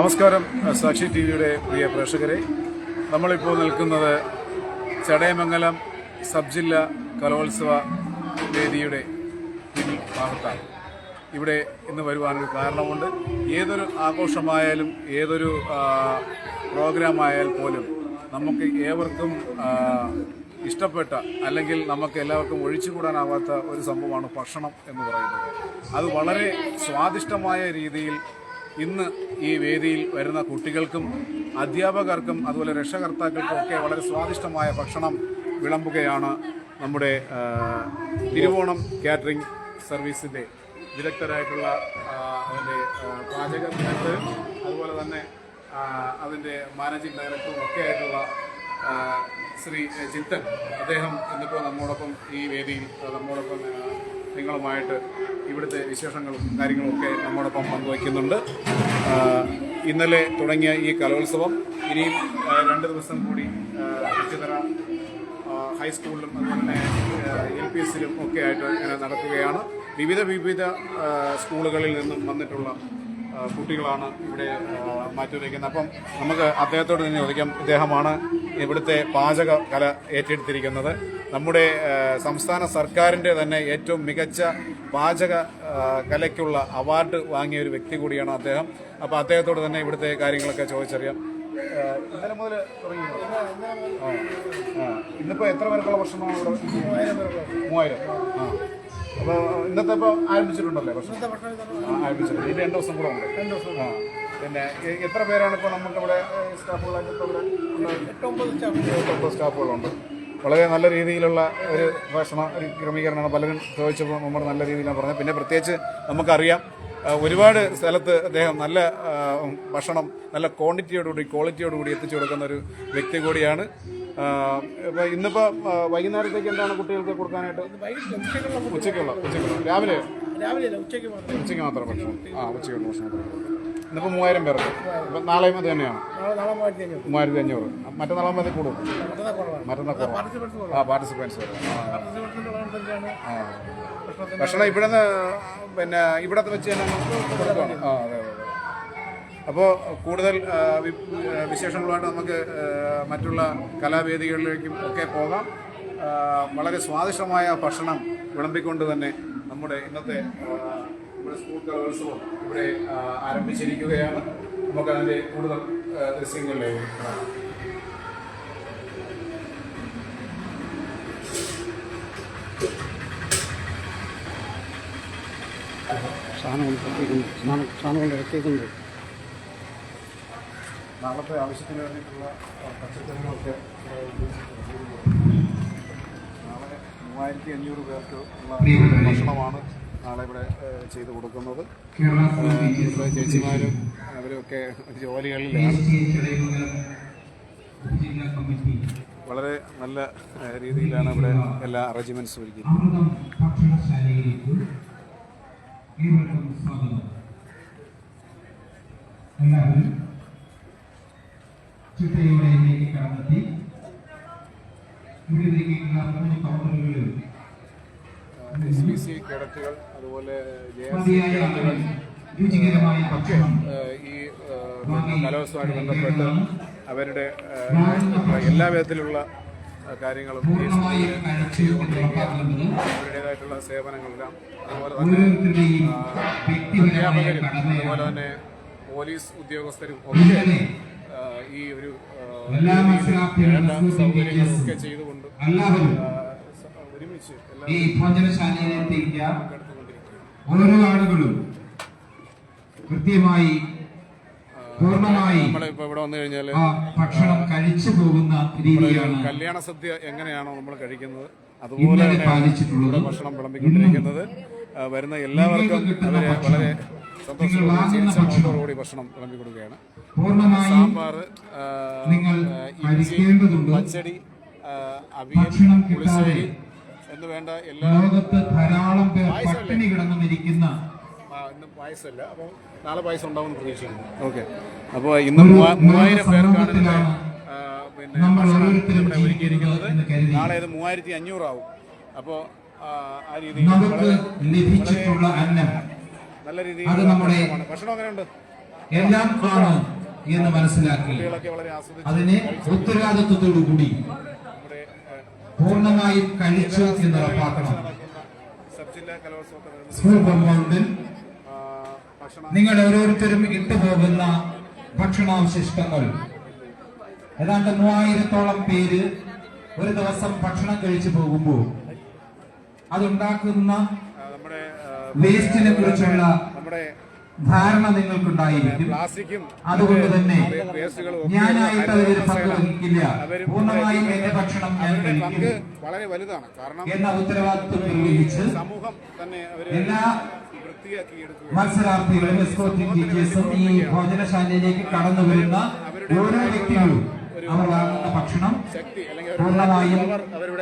നമസ്കാരം സാക്ഷി ടി വിയുടെ പ്രിയ പ്രേക്ഷകരെ. നമ്മളിപ്പോൾ നിൽക്കുന്നത് ചടയമംഗലം സബ് ജില്ലാ കലോത്സവ വേദിയുടെ പിന്നിൽ ഭാഗത്താണ്. ഇവിടെ ഇന്ന് വരുവാനൊരു കാരണമുണ്ട്. ഏതൊരു ആഘോഷമായാലും ഏതൊരു പ്രോഗ്രാം പ്രോഗ്രാമായാൽ പോലും നമുക്ക് ഏവർക്കും ഇഷ്ടപ്പെട്ട അല്ലെങ്കിൽ നമുക്ക് എല്ലാവർക്കും ഒഴിച്ചുകൂടാനാവാത്ത ഒരു സംഭവമാണ് ഭക്ഷണം എന്ന് പറയുന്നത്. അത് വളരെ സ്വാദിഷ്ടമായ രീതിയിൽ ഇന്ന് ഈ വേദിയിൽ വരുന്ന കുട്ടികൾക്കും അധ്യാപകർക്കും അതുപോലെ രക്ഷകർത്താക്കൾക്കും ഒക്കെ വളരെ സ്വാദിഷ്ടമായ ഭക്ഷണം വിളമ്പുകയാണ് നമ്മുടെ തിരുവോണം കാറ്ററിംഗ് സർവീസിന്റെ വിദഗ്ധരായിട്ടുള്ള അതിന്റെ പാചക അതുപോലെ തന്നെ അതിന്റെ മാനേജിംഗ് ഡയറക്ടറും ഒക്കെ ആയിട്ടുള്ള ശ്രീ ചിത്തൻ. അദ്ദേഹം ഇന്നിപ്പോൾ നമ്മോടൊപ്പം ഈ വേദിയിൽ നമ്മോടൊപ്പം നിങ്ങളുമായിട്ട് ഇവിടുത്തെ വിശേഷങ്ങളും കാര്യങ്ങളുമൊക്കെ നമ്മോടൊപ്പം പങ്കുവയ്ക്കുന്നുണ്ട്. ഇന്നലെ തുടങ്ങിയ ഈ കലോത്സവം ഇനിയും രണ്ട് ദിവസം കൂടി ഉച്ചതര ഹൈസ്കൂളിലും അതുപോലെ എൽ പി എസിലും ഒക്കെ ആയിട്ട് ഇങ്ങനെ നടക്കുകയാണ്. വിവിധ വിവിധ സ്കൂളുകളിൽ നിന്നും വന്നിട്ടുള്ള കുട്ടികളാണ് ഇവിടെ മാറ്റിവയ്ക്കുന്നത് അപ്പം നമുക്ക് അദ്ദേഹത്തോട് തന്നെ ചോദിക്കാം. ഇദ്ദേഹമാണ് ഇവിടുത്തെ പാചക കല ഏറ്റെടുത്തിരിക്കുന്നത്. നമ്മുടെ സംസ്ഥാന സർക്കാരിന്റെ തന്നെ ഏറ്റവും മികച്ച പാചക കലയ്ക്കുള്ള അവാർഡ് വാങ്ങിയ ഒരു വ്യക്തി കൂടിയാണ് അദ്ദേഹം. അപ്പോൾ അദ്ദേഹത്തോട് തന്നെ ഇവിടുത്തെ കാര്യങ്ങളൊക്കെ ചോദിച്ചറിയാം. ഇന്നലെ മുതൽ ഇന്നിപ്പോൾ എത്ര പേർക്കുള്ള ഭക്ഷണമാണ് ഇവിടെ? മൂവായിരം. ആ. അപ്പോൾ ഇന്നത്തെ ഇപ്പോൾ ആരംഭിച്ചിട്ടുണ്ടല്ലേ ഭക്ഷണം? ആരംഭിച്ചിട്ടുണ്ട്. ഇനി രണ്ട് ദിവസം കൂടെ ഉണ്ട്. രണ്ട് ദിവസം ആ. പിന്നെ എത്ര പേരാണ് ഇപ്പോൾ നമുക്കിവിടെ സ്റ്റാഫുകളായിട്ട് ഇവിടെ? എട്ടൊമ്പത് സ്റ്റാഫുകളുണ്ട്. വളരെ നല്ല രീതിയിലുള്ള ഒരു ഭക്ഷണ ക്രമീകരണമാണ് പലരും ചോദിച്ചപ്പോൾ നമ്മൾ നല്ല രീതിയിലാണ് പറഞ്ഞത്. പിന്നെ പ്രത്യേകിച്ച് നമുക്കറിയാം ഒരുപാട് സ്ഥലത്ത് അദ്ദേഹം നല്ല ഭക്ഷണം നല്ല ക്വാണ്ടിറ്റിയോടുകൂടി ക്വാളിറ്റിയോടുകൂടി എത്തിച്ചു കൊടുക്കുന്ന ഒരു വ്യക്തി കൂടിയാണ് ഇപ്പോൾ ഇന്നിപ്പോൾ വൈകുന്നേരത്തേക്ക് എന്താണ് കുട്ടികൾക്ക് കൊടുക്കാനായിട്ട്? ഉച്ചയ്ക്കുള്ള ഉച്ചയ്ക്കുള്ള. രാവിലെ? ഉച്ചയ്ക്ക് മാത്രം. ഭക്ഷണം. ആ ഉച്ചയ്ക്കുള്ള ഭക്ഷണം ഇന്നിപ്പോ ഇന്നിപ്പോൾ മൂവായിരം. പേർക്ക് ഇപ്പം നാളെയും അത് തന്നെയാണ്. മൂവായിരത്തി അഞ്ഞൂറ്. മറ്റന്നാളും അത് മതി കൂടും. മറ്റന്നാൾ കുറവാണ്. ആ പാർട്ടിസിപ്പൻസ് ഭക്ഷണം ഇവിടെ നിന്ന് പിന്നെ ഇവിടത്തെ വെച്ച് തന്നെ ആ അതെ. അപ്പോൾ കൂടുതൽ വിശേഷങ്ങളുമായിട്ട് നമുക്ക് മറ്റുള്ള കലാവേദികളിലേക്കും ഒക്കെ പോകാം. വളരെ സ്വാദിഷ്ടമായ ഭക്ഷണം വിളമ്പിക്കൊണ്ട് തന്നെ നമ്മുടെ ഇന്നത്തെ നമ്മുടെ സ്കൂൾ കലോത്സവം ഇവിടെ ആരംഭിച്ചിരിക്കുകയാണ്. നമുക്ക് അതിന്റെ കൂടുതൽ ദൃശ്യങ്ങളിലേക്ക് കാണാം സാധനങ്ങൾ ഇറക്കിയിട്ടുണ്ട്. നാളത്തെ ആവശ്യത്തിന് വേണ്ടിയിട്ടുള്ള പച്ചക്കറികളൊക്കെ നാളെ മൂവായിരത്തി അഞ്ഞൂറ് പേർക്ക് ഉള്ള ഭക്ഷണമാണ് നാളെ ഇവിടെ ചെയ്തു കൊടുക്കുന്നത്. ഇവിടെ ചേച്ചിമാരും അവരൊക്കെ ജോലികളിലാണ്. വളരെ നല്ല രീതിയിലാണ് ഇവിടെ എല്ലാ അറേഞ്ച്മെന്റ്സും ഒരുക്കിയിരിക്കുന്നത്. അമൃതം ഭക്ഷണശാലയിലേക്ക് ഏവർക്കും സ്വാഗതം എല്ലാവരും ചിട്ടയോടെ ഇതിലേക്ക് കടന്നെത്തി ഇവിടെ മൂന്ന് കൗണ്ടറുകളിൽ എസ് ബി സി കേഡറ്റുകൾ അതുപോലെ ജെ എസ് സി മതിയായ കേഡറ്റുകൾ രുചികരമായ ഭക്ഷണം ഈ കലോത്സവമായിട്ട് ബന്ധപ്പെട്ട് അവരുടെ എല്ലാ വിധത്തിലുള്ള കാര്യങ്ങളും അവരുടേതായിട്ടുള്ള സേവനങ്ങളെല്ലാം അതുപോലെ തന്നെ അധ്യാപകരും അതുപോലെ തന്നെ പോലീസ് ഉദ്യോഗസ്ഥരും ഒക്കെ ഈ ഒരു ചെയ്തുകൊണ്ട് ഒരുമിച്ച് ഈ ഓരോ ആളുകളും കൃത്യമായി പൂർണമായി നമ്മളിപ്പോൾ ഇവിടെ വന്നു കഴിഞ്ഞാൽ ആ ഭക്ഷണം കഴിച്ചു പോകുന്ന രീതിയാണ് കല്യാണ സദ്യ എങ്ങനെയാണോ നമ്മൾ കഴിക്കുന്നത് അതുപോലെ തന്നെ പാലിച്ചിട്ടുള്ളത്. ഭക്ഷണം വിളമ്പിക്കൊണ്ടിരിക്കുന്നത്. വരുന്ന എല്ലാവർക്കും അവരെ വളരെ സന്തോഷത്തോടുകൂടി വാങ്ങുന്ന ഭക്ഷണം വിളമ്പി കൊടുക്കുകയാണ്. പൂർണമായി സാമ്പാർ പച്ചടി അവിയൽ ഭക്ഷണം പുളിശ്ശേരി കിട്ടാതെ എന്ന് വേണ്ട എല്ലാ ലോകത്ത് ധാരാളം പേർ പട്ടിണി കിടന്നിരിക്കുന്ന ആ, ഇന്ന് പായസമല്ല. അപ്പോൾ നാളെ പായസം ഉണ്ടാവുമെന്ന് പ്രതീക്ഷിക്കുന്നു. ഓക്കെ. അപ്പോൾ ഇന്ന് മൂവാ- മൂവായിരം പേർക്കാണ് പിന്നെ നമ്മൾ ഓരോരുത്തരും ഇവിടെ ഒരുക്കിയിരിക്കുന്നത്. എന്ന് കരുതി. നാളെ ഇത് മൂവായിരത്തി അഞ്ഞൂറാവും. അപ്പോൾ ആ രീതിയിൽ ലഭിച്ചിട്ടുള്ള അന്നം. നല്ല അത് നമ്മുടെ ഭക്ഷണം എങ്ങനെയുണ്ട്? എല്ലാം ആണ് എന്ന് മനസ്സിലാക്കി. അതിനെ ഉത്തരവാദിത്വത്തോടു കൂടി പൂർണമായും കഴിച്ചു എന്ന് ഉറപ്പാക്കണം. സ്കൂൾ കോമ്പൗണ്ടിൽ നിങ്ങൾ ഓരോരുത്തരും ഇട്ടുപോകുന്ന ഭക്ഷണാവശിഷ്ടങ്ങൾ. ഏതാണ്ട് മൂവായിരത്തോളം പേര് ഒരു ദിവസം ഭക്ഷണം കഴിച്ചു പോകുമ്പോൾ അതുണ്ടാക്കുന്ന വേസ്റ്റിനെ കുറിച്ചുള്ള നമ്മുടെ ധാരണ നിങ്ങൾക്കുണ്ടായിരിക്കും. അതുകൊണ്ട് തന്നെ ഞാനായിട്ട് അവർ പങ്ക് വഹിക്കില്ല. പൂർണമായും എന്റെ ഭക്ഷണം ഞാൻ കഴിക്കും വളരെ വലുതാണ്. കാരണം എന്ന ഉത്തരവാദിത്വം നിർവഹിച്ച് സമൂഹം തന്നെ അവർ എല്ലാ മത്സരാർത്ഥികളും ടീച്ചേഴ്സും ഈ ഭോജനശാലയിലേക്ക് കടന്നു വരുന്ന ഓരോ വ്യക്തികളും അവർ വാങ്ങുന്ന ഭക്ഷണം പൂർണമായും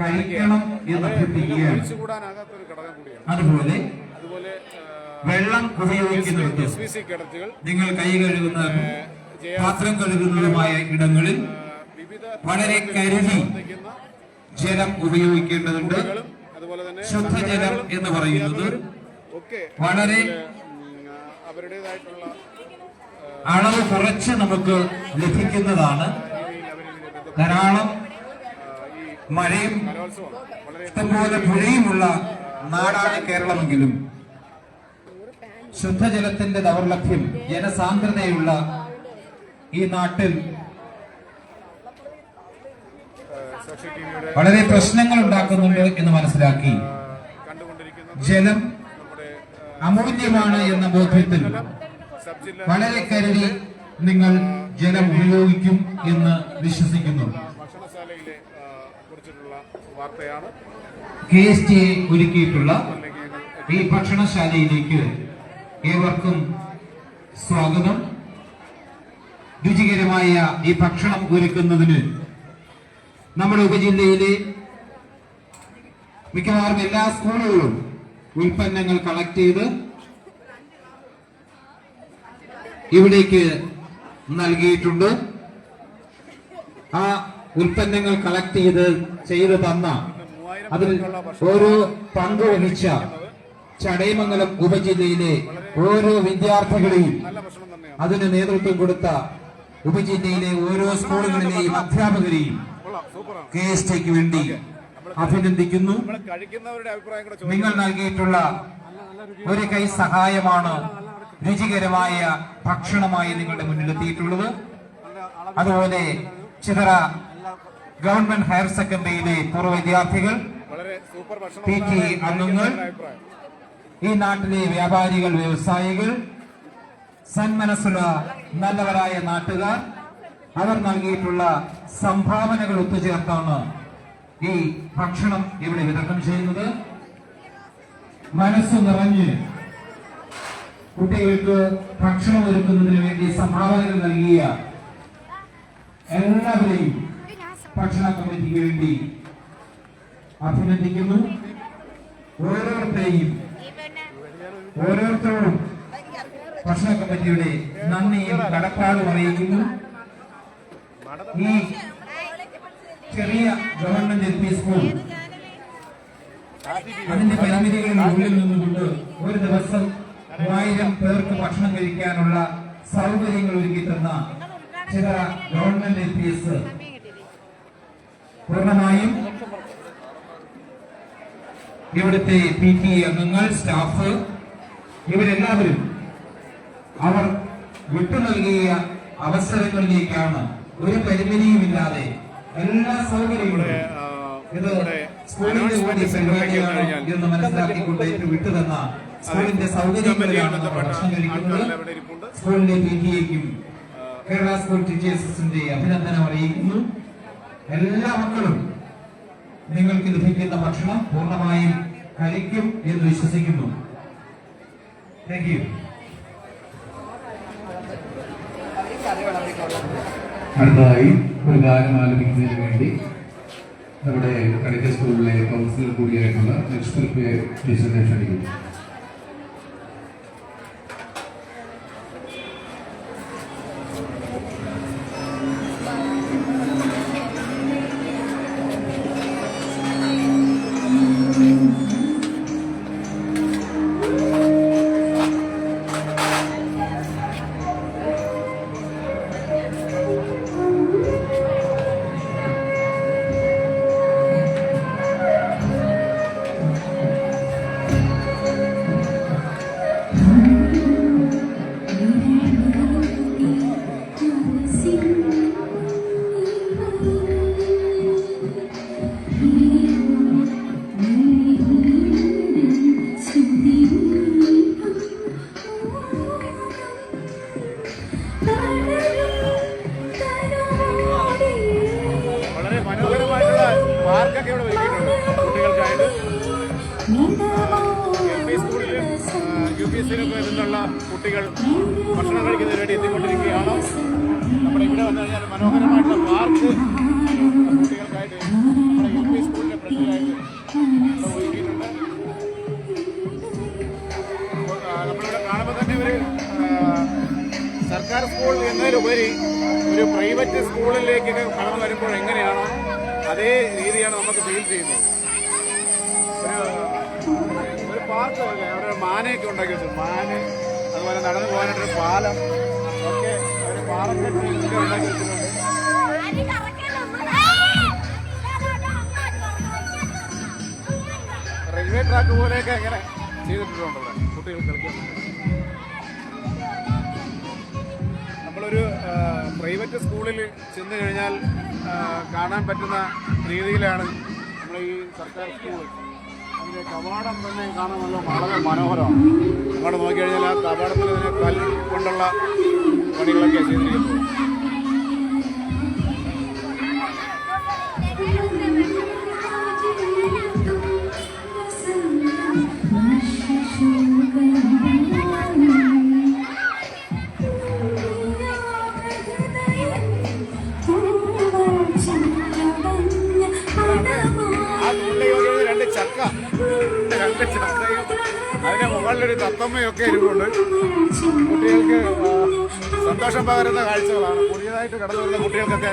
കഴിക്കണം എന്ന് അഭ്യർത്ഥിക്കുകയാണ്. അതുപോലെ വെള്ളം ഉപയോഗിക്കുന്നിടത്ത് നിങ്ങൾ കൈ കഴുകുന്ന പാത്രം കഴുകുന്നതുമായ ഇടങ്ങളിൽ വളരെ കരുതി ജലം ഉപയോഗിക്കേണ്ടതുണ്ട്. ശുദ്ധജലം എന്ന് പറയുന്നത് വളരെ അളവ് കുറച്ച് നമുക്ക് ലഭിക്കുന്നതാണ്. ധാരാളം മഴയും ഇഷ്ടംപോലെ പുഴയുമുള്ള നാടാണ് കേരളമെങ്കിലും. ശുദ്ധജലത്തിന്റെ ദൗർലഭ്യം ജനസാന്ദ്രതയുള്ള ഈ നാട്ടിൽ വളരെ പ്രശ്നങ്ങൾ ഉണ്ടാക്കുന്നുണ്ട് എന്ന് മനസ്സിലാക്കി. ജലം അമൂല്യമാണ് എന്ന ബോധ്യത്തിൽ വളരെ കരുതി നിങ്ങൾ ജലം ഉപയോഗിക്കും എന്ന് വിശ്വസിക്കുന്നു. കെ എസ് ടി ഒരുക്കിയിട്ടുള്ള ഈ ഭക്ഷണശാലയിലേക്ക് ഏവർക്കും സ്വാഗതം. രുചികരമായ ഈ ഭക്ഷണം ഒരുക്കുന്നതിന് നമ്മുടെ ഉപജില്ലയിലെ മിക്കവാറും എല്ലാ സ്കൂളുകളും ഉൽപ്പന്നങ്ങൾ കളക്ട് ചെയ്ത് ഇവിടേക്ക് നൽകിയിട്ടുണ്ട്. ആ ഉൽപ്പന്നങ്ങൾ കളക്ട് ചെയ്ത് ചെയ്ത് തന്ന അതിൽ ഓരോ പങ്ക് വഹിച്ച ചടയമംഗലം ഉപജില്ലയിലെ ഓരോ വിദ്യാർത്ഥികളെയും അതിന് നേതൃത്വം കൊടുത്ത ഉപജില്ലയിലെ ഓരോ സ്കൂളുകളിലെയും അധ്യാപകരെയും കെ എസ് ടിക്ക് വേണ്ടി അഭിനന്ദിക്കുന്നു. നിങ്ങൾ നൽകിയിട്ടുള്ള ഒരു കൈ സഹായമാണ് രുചികരമായ ഭക്ഷണമായി നിങ്ങളുടെ മുന്നിലെത്തിയിട്ടുള്ളത്. അതുപോലെ ചിതറ ഗവൺമെന്റ് ഹയർ സെക്കൻഡറിയിലെ പൂർവ വിദ്യാർത്ഥികൾ പി ടി അംഗങ്ങൾ ഈ നാട്ടിലെ വ്യാപാരികൾ വ്യവസായികൾ സന്മനസ്സുള്ള നല്ലവരായ നാട്ടുകാർ അവർ നൽകിയിട്ടുള്ള സംഭാവനകൾ ഒത്തുചേർത്താണ് ഈ ഭക്ഷണം ഇവിടെ വിതരണം ചെയ്യുന്നത്. മനസ്സ് നിറഞ്ഞ് കുട്ടികൾക്ക് ഭക്ഷണം ഒരുക്കുന്നതിന് വേണ്ടി സംഭാവനകൾ നൽകിയ എല്ലാവരെയും ഭക്ഷണ കമ്മിറ്റിക്ക് വേണ്ടി അഭിനന്ദിക്കുന്നു. ഓരോരുത്തരെയും ഓരോരുത്തരോടും ഭക്ഷണ കമ്മിറ്റിയുടെ നന്ദിയും കടപ്പാടും അറിയിക്കുന്നു. ഈ ചെറിയ ഗവൺമെന്റ് എൽ പി സ്കൂൾ അതിന്റെ പരിമിതികളിനുള്ളിൽ നിന്നുകൊണ്ട് ഒരു ദിവസം മൂവായിരം പേർക്ക് ഭക്ഷണം കഴിക്കാനുള്ള സൗകര്യങ്ങൾ ഒരുക്കി തന്ന ചില ഗവൺമെന്റ് എൽ പി എസ് പൂർണമായും ഇവിടുത്തെ പി ടി അംഗങ്ങൾ സ്റ്റാഫ് ഇവരെല്ലാവരും അവർ വിട്ടു നൽകിയ അവസരങ്ങളിലേക്കാണ് ഒരു പരിമിതിയുമില്ലാതെ എല്ലാ സൗകര്യങ്ങളും ഇത് സ്കൂളിന്റെ കൂടി പരിപാടിയാണ് എന്ന് മനസ്സിലാക്കിക്കൊണ്ട് ഏറ്റവും വിട്ടുതന്ന സ്കൂളിന്റെ സൗകര്യങ്ങളിലാണ് ഭക്ഷണം കഴിക്കുന്നത്. സ്കൂളിന്റെ പി ടി എക്കും കേരള സ്കൂൾ ടീച്ചേഴ്സിന്റെ അഭിനന്ദനം അറിയിക്കുന്നു. എല്ലാ മക്കളും നിങ്ങൾക്ക് ലഭിക്കുന്ന ഭക്ഷണം പൂർണമായും കഴിക്കും എന്ന് വിശ്വസിക്കുന്നു. താങ്ക് യു അടുത്തതായി ഒരു ഗാനം ആലപിക്കുന്നതിന് വേണ്ടി നമ്മുടെ കണിക്ക സ്കൂളിലെ കൗൺസിലർ കൂടിയായിട്ടുള്ള ലക്ഷ്മി ടീച്ചറിനെ ക്ഷണിക്കുന്നു. എൽ പി സ്കൂളിലും യു പി എസിലൊക്കെ നിന്നുള്ള കുട്ടികൾ ഭക്ഷണം കഴിക്കുന്നതിന് വേണ്ടി എത്തിക്കൊണ്ടിരിക്കുകയാണ്. നമ്മുടെ ഇവിടെ വന്നു കഴിഞ്ഞാൽ മനോഹരമായിട്ടുള്ള പാർക്ക് കുട്ടികൾക്കായിട്ട് നമ്മുടെ യു പി സ്കൂളിന്റെ ഫ്രണ്ടിലായിട്ട് ഒരുക്കിയിട്ടുണ്ട് നമ്മളിവിടെ കാണുമ്പോൾ തന്നെ ഒരു സർക്കാർ സ്കൂളിൽ എന്നതിലുപരി ഒരു പ്രൈവറ്റ് സ്കൂളിലേക്കൊക്കെ കടന്നു വരുമ്പോൾ എങ്ങനെയാണോ അതേ രീതിയാണ് നമുക്ക് ഫീൽ ചെയ്യുന്നത് ഒരു പാർക്ക് അവിടെ മാനയൊക്കെ ഉണ്ടാക്കിയിട്ട് മാന് അതുപോലെ നടന്നു പോകാനായിട്ടൊരു പാലം ഒക്കെ ഒരു പാറക്കെട്ട് ഉണ്ടാക്കിയിട്ടുണ്ട് റെയിൽവേ ട്രാക്ക് പോലെയൊക്കെ എങ്ങനെ ചെയ്തിട്ടുണ്ടോ കുട്ടികൾ കളിക്കാൻ പ്രൈവറ്റ് സ്കൂളിൽ ചെന്ന് കഴിഞ്ഞാൽ കാണാൻ പറ്റുന്ന രീതിയിലാണ് നമ്മൾ ഈ സർക്കാർ സ്കൂൾ. അതിന്റെ കവാടം തന്നെ കാണാൻ വളരെ മനോഹരമാണ്. അങ്ങോട്ട് നോക്കിക്കഴിഞ്ഞാൽ ആ കവാടത്തിൽ തന്നെ കല്ല് കൊണ്ടുള്ള പണികളൊക്കെ ചെയ്തിരിക്കുന്നത് തത്തമ്മയൊക്കെ ഇരിപ്പുണ്ട് കുട്ടികൾക്ക് സന്തോഷം പകരുന്ന കാഴ്ചകളാണ്. പുതിയതായിട്ട് കടന്നു വരുന്ന കുട്ടികൾക്കൊക്കെ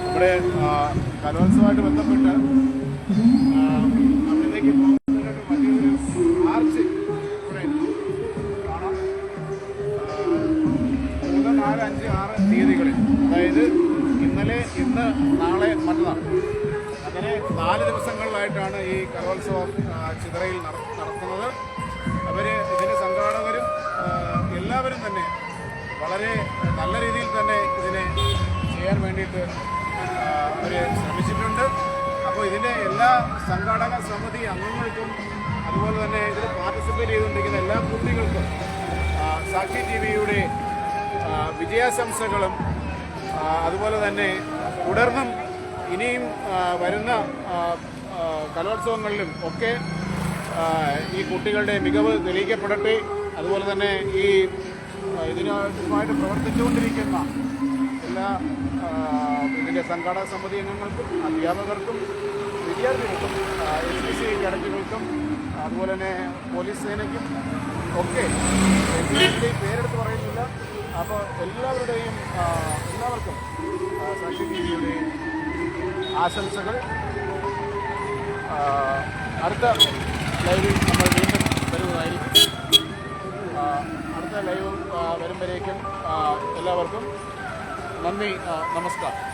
നമ്മുടെ കലോത്സവമായിട്ട് ബന്ധപ്പെട്ട് നാല് ദിവസങ്ങളിലായിട്ടാണ് ഈ കലോത്സവം ചിതറയിൽ നട- നടത്തുന്നത്. അവർ ഇതിന്റെ സംഘാടകരും എല്ലാവരും തന്നെ വളരെ നല്ല രീതിയിൽ തന്നെ ഇതിനെ ചെയ്യാൻ വേണ്ടിയിട്ട് അവർ ശ്രമിച്ചിട്ടുണ്ട്. അപ്പോൾ ഇതിന്റെ എല്ലാ സംഘാടക സമിതി അംഗങ്ങൾക്കും അതുപോലെ തന്നെ ഇതിൽ പാർട്ടിസിപ്പേറ്റ് ചെയ്തുകൊണ്ടിരിക്കുന്ന എല്ലാ കുട്ടികൾക്കും സാക്ഷി ടി വിയുടെ വിജയാശംസകളും അതുപോലെ തന്നെ തുടർന്നും ഇനിയും വരുന്ന കലോത്സവങ്ങളിലും ഒക്കെ ഈ കുട്ടികളുടെ മികവ് തെളിയിക്കപ്പെടട്ടെ. അതുപോലെ തന്നെ ഈ ഇതിനുമായിട്ട് പ്രവർത്തിച്ചുകൊണ്ടിരിക്കുന്ന എല്ലാ ഇതിന്റെ സംഘാടക സമിതി അംഗങ്ങൾക്കും അധ്യാപകർക്കും വിദ്യാർത്ഥികൾക്കും എസ് പി സി കേഡറ്റുകൾക്കും അതുപോലെ തന്നെ പോലീസ് സേനയ്ക്കും ഒക്കെ എല്ലാവരുടെയും പേരെടുത്ത് പറയുന്നില്ല. അപ്പോൾ എല്ലാവരുടെയും ആശംസകൾ. അടുത്ത ലൈവിൽ നമ്മൾ വീണ്ടും വരുന്നതായിരിക്കും. അടുത്ത ലൈവ് വരുമ്പോഴേക്കും എല്ലാവർക്കും നന്ദി നമസ്കാരം.